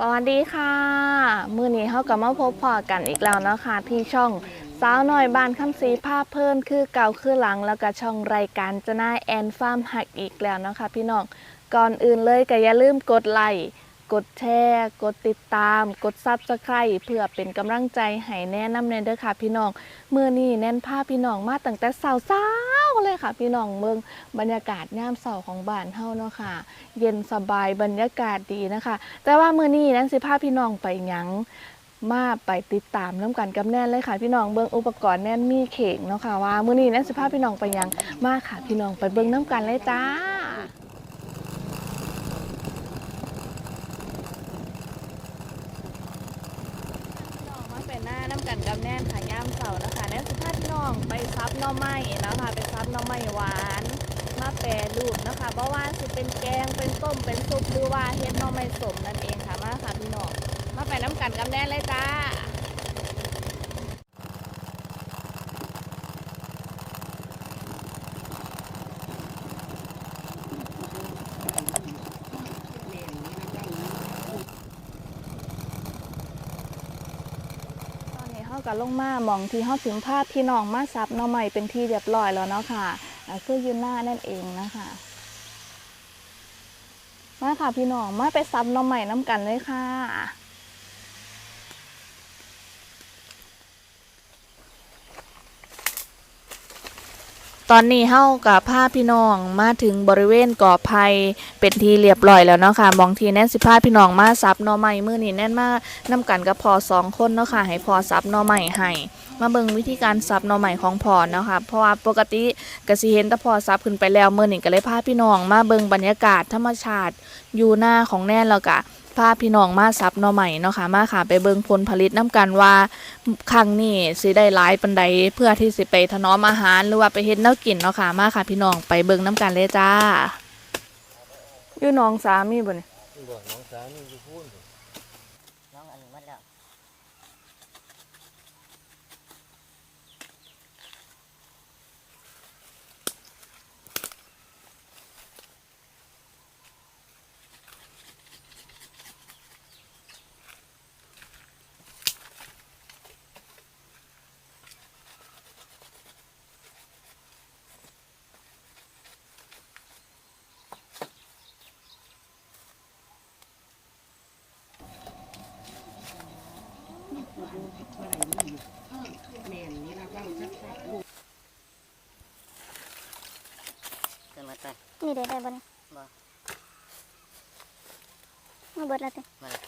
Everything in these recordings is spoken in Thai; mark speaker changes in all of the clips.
Speaker 1: สวัสดีค่ะ มือนี้เขากับมาพบพอกันอีกแล้วนะคะ ที่ช่องสาวหน่อยบ้านคำสีภาพเพิ่นคือเก่าคือหลังแล้วก็ช่องรายการจะน่าแอนฟาร์มหักอีกแล้วนะคะพี่น้องก่อนอื่นเลยก็อย่าลืมกดไลค์ กดแชร์ กดติดตาม กดซับสไครต์เพื่อเป็นกำลังใจให้แนะนำในเด้อค่ะพี่น้องเมื่อนี้แน่นภาพพี่น้องมาตั้งแต่เช้าๆเลยค่ะ พี่น้องเมืองบรรยากาศย่ามเสาของบ้านเฮาเนาะค่ะ เย็นสบายบรรยากาศดีนะคะ แต่ว่าเมื้อนี้นั้นสิพาพี่น้องไปหยังมาไปติดตามน้ำกันกับแน่นเลยค่ะ พี่น้องเบิ่งอุปกรณ์แน่นมีเข่งเนาะค่ะว่ามื้อนี้นั้นสิพาพพี่น้องไปยังมาค่ะ พี่น้องไปเบิ่งน้ำกันเลยจ้าเป็นหน้าน้ำ กับแน่นค่ะย่ามเสาร์นะคะแน่นสุภาพี่น้องไปซับหน่อไม้นะคะไปซับหน่อไม้หวานมาแปรรูปนะคะเพราะว่าสิเป็นแกงเป็นต้มเป็นซุปหรือว่าเฮ็ดหน่อไม้สมนั่นเองค่ะมาค่ะพี่น้องมาไปน้ำกันกับแน่นเลยจ้าตอนนี้เฮา กับลงมาหมองที่เฮาถึงภาพพี่น้องมาซับหน่อใหม่เป็นที่เรียบร้อยแล้วเนาะค่ะอ่าคืออยืนหน้านั่นเองนะคะมาค่ะพี่น้องมาไปซับหน้องใหม่น้ำกันเลยค่ะ ตอนนี้เฮากับพาพี่น้องมาถึงบริเวณก่อไผ่เป็นทีเรียบร้อยแล้วเนาะค่ะมองทีแน่นสิพาพี่น้องมาซับน่อไม้มื้อนี้แน่นมานํกันกับพอสองคนเนาะค่ะให้พอซับน่อไม้ให้มาเบิ่งวิธีการซับน่อไม้ของพอเนาะค่ะเพราะว่าปกติกสิเห็นแต่พอซับขึ้นไปแล้วมือนี้ก็เลยพาพี่น้องมาเบิ่งบรรยากาศธรรมชาติอยู่หน้าของแน่นแล้วก็ พาพี่น้องมาซับหน่อไม้เนาะค่ะมาค่ะไปเบิ่งผลผลิตน้ำกันว่าครั้งนี้สิได้หลายปันใดเพื่อที่สิไปถนอมอาหารหรือว่าไปเฮ็ดแนวกินเนาะค่ะมาค่ะ พี่น้องไปเบิ่งน้ำกันเลยจ้าอยู่น้องสามีบ่นี่
Speaker 2: บอกน้องสามีอยู่พูน
Speaker 3: น้องอันนี้หมดแล้ว เกินหมดไป
Speaker 4: นี่ได้ได้บ่เนี่ย
Speaker 3: บ่
Speaker 4: มาเบิดแล้วติ
Speaker 3: มาเลย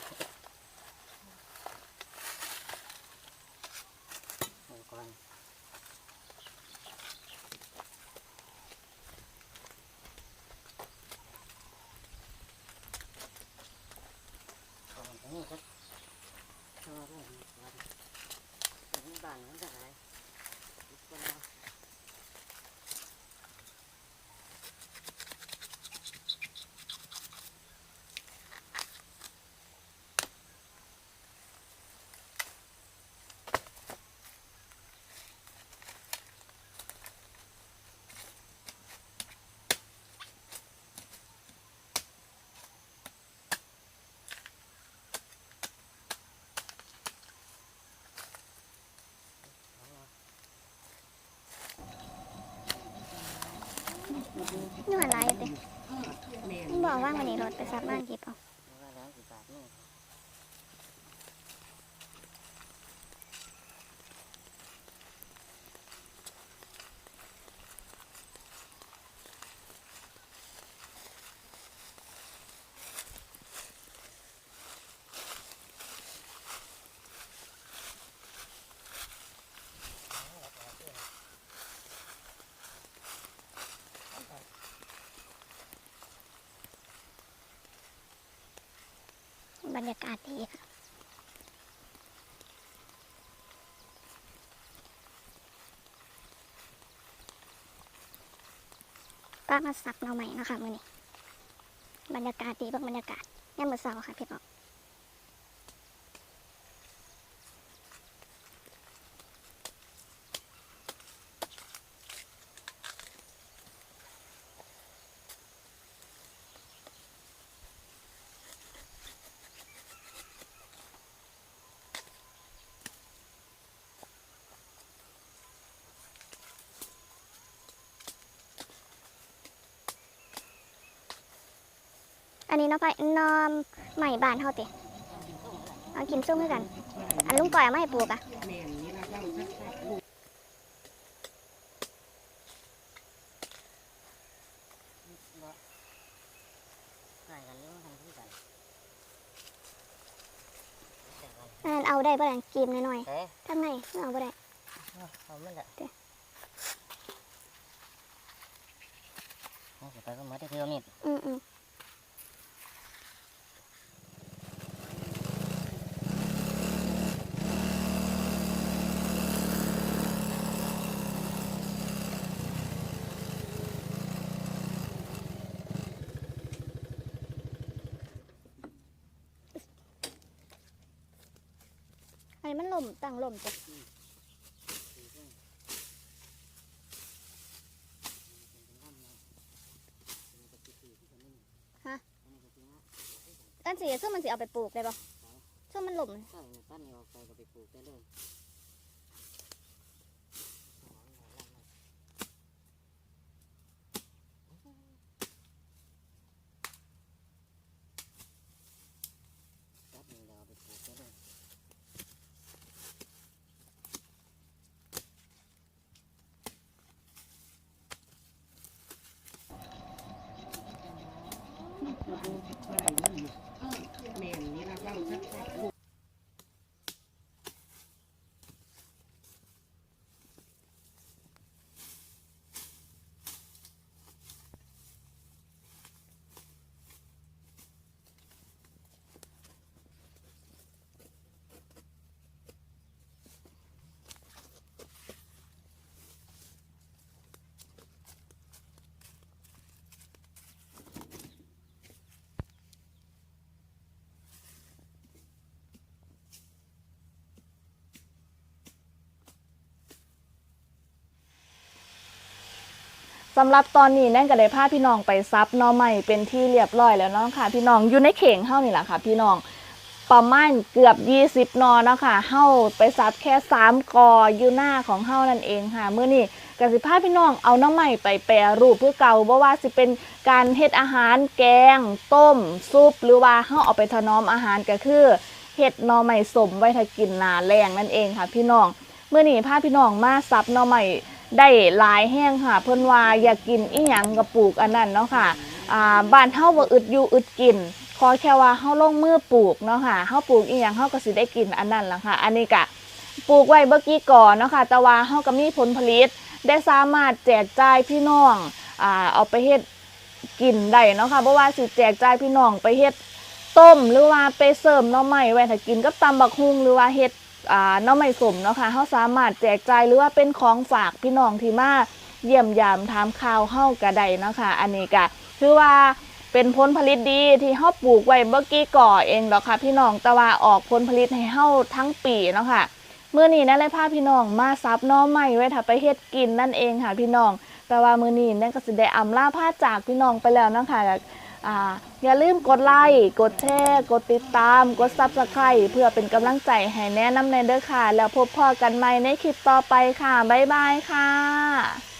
Speaker 3: เดี๋ยวก่อนก่อนอันนี้ครับเอาเรื่องนี้ก่อนอันนี้บ้านมันจะไหนอีกคนละ
Speaker 4: นี่มันหลายอยู่ติมันบอกว่ามันนี้รถไปซับบ้านเก็บเอา
Speaker 3: ว่าแล้วกี่บาทนี่
Speaker 4: บรรยากาศดีค่ะป้ามาสับเราใหม่นะคะมือนี้ บรรยากาศดีบ้างบรรยากาศยามมื้อเช้าค่ะพี่น้อก นนี้เนาะไผ่นอมใหม่บ้านเฮาติเอากินส้มด้วยกัน อันลุงก่อยเอามาให้ปลูกอะ
Speaker 3: ใส่กันเรื่องทำที่กันแต่กัน
Speaker 4: อันนั้นเอาได้บ่ล่ะกีมหน่อย
Speaker 3: เอ๊ะ
Speaker 4: ๆทำไงเอาบ่ได้
Speaker 3: เอาไม่ละ
Speaker 4: เดี๋ยว
Speaker 3: โอ้ยไปก็มาได้เที่ยวนี่
Speaker 4: อืมอืม อันนี้มันลมตั้งลมจ้ะอันสีส้มมันสีเอาไปปลูกได้ปะส้มมันหล่ม
Speaker 3: ใส่ในปั้นนี่ออกไปก็ไปปลูกได้เลย แม่
Speaker 1: สำหรับตอนนี้แน่นก็ได้พาพี่น้องไปซับหนอใหม่เป็นที่เรียบร้อยแล้วเนาะค่ะ พี่น้องอยู่ในเข่งเฮานี่แหละค่ะ พี่น้องประมาณเกือบ 20นอเนาะค่ะเฮาไปซับแค่ 3 กออยู่หน้าของเฮานั่นเองค่ะเมื้อนี้กสิพาพี่น้องเอาน้อใหม่ไปแปรรูปเพื่อเก่าบ่ว่าสิเป็นการเฮ็ดอาหารแกง ต้มซุป หรือว่าเฮาเอาไปถนอมอาหารก็คือเฮ็ดหน่อใหม่สมไว้ถ้ากินหนาแรงนั่นเองค่ะ พี่น้องเมื้อนี้พาพี่น้องมาซับหน่อใหม่ ได้หลายแห้งค่ะ เพิ่นว่าอยากกินอีหยังก็ปลูกอันนั้นเนาะค่ะอ่าบ้านเฮาบ่อึดอยู่อึดกินขอแค่ว่าเฮาลงมือปลูกเนาะค่ะเฮาปลูกอีหยังเฮาก็สิได้กินอันนั้นล่ะค่ะ อันนี้ก็ปลูกไว้เมื่อกี้ก่อนเนาะค่ะแต่ว่าเฮาก็มีผลผลิตได้สามารถแจกจ่ายพี่น้องอ่าเอาไปเฮ็ดกินได้เนาะค่ะบ่ว่าสิแจกจ่ายพี่น้องไปเฮ็ดต้มหรือว่าไปเสริมหน่อไม้ไว้ถ้ากินกับตำบักฮุงหรือว่าเฮ็ด น้องไม่สมเนาะค่ะเฮาสามารถแจกจ่ายหรือว่าเป็นของฝากพี่น้องที่มาเยี่ยมยามถามข่าวเฮากระไดเนาะค่ะอันนี้ก็คือว่าเป็นผลผลิตดีที่เฮาปลูกไว้เมื่อกี้ก่อเองดอกค่ะพี่น้องแต่ว่าออกผลผลิตให้เฮาทั้งปีเนาะค่ะเมื้อนี้นั่นเลยพาพี่น้องมาซับน้อใหม่ไว้ถ้าไปเฮ็ดกินนั่นเองค่ะพี่น้องแต่ว่ามื้อนี้นั่นก็สิได้อำลาพาจากพี่น้องไปแล้วเนาะค่ะ อย่าลืมกดไลค์กดแชร์กดติดตาม กดซับสไคร b ์เพื่อเป็นกำลังใจให้แนะนำในเด้อค่ะ แล้วพบพอกันใหม่ในคลิปต่อไปค่ะ บ๊ายบายค่ะ